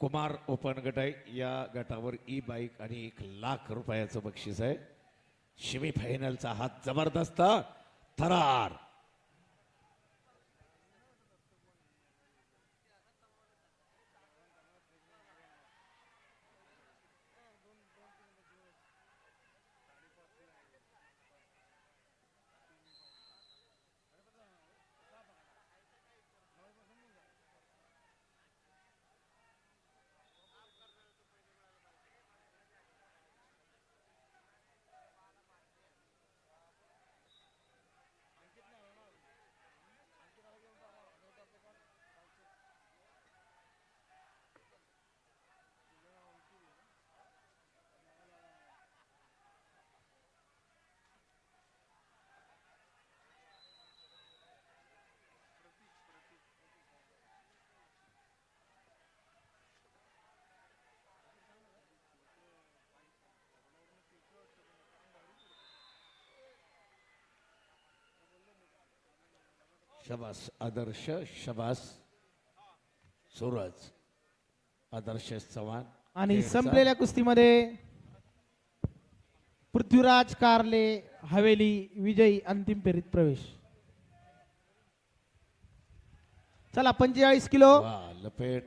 Kumar open गट आहे. या गटावर ई बाईक आणि एक लाख रुपयाचं बक्षीस आहे. सेमीफायनलचा हात जबरदस्त थरार. शबास आदर्श शबास सूरज आदर्श चव्हाण आणि. संपलेल्या कुस्तीमध्ये पृथ्वीराज कारले हवेली विजयी अंतिम फेरीत प्रवेश. चला पंचेचाळीस किलो. लपेट.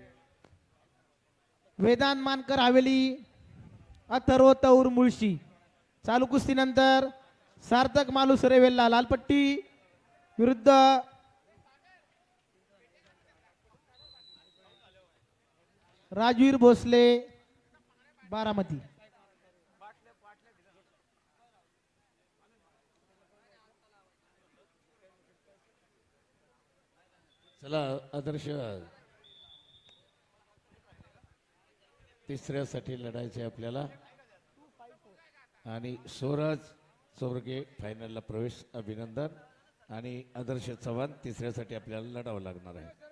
वेदांत मानकर हवेली अथर्व तौर मुळशी. चालू कुस्तीनंतर सार्थक मालूस रेवेल्ला लालपट्टी विरुद्ध राजवीर भोसले बारामती. चला आदर्श. तिसऱ्यासाठी लढायचे आपल्याला. आणि स्वराज चोरगे फायनलला प्रवेश अभिनंदन. आणि आदर्श चव्हाण तिसऱ्यासाठी आपल्याला लढावं लागणार आहे.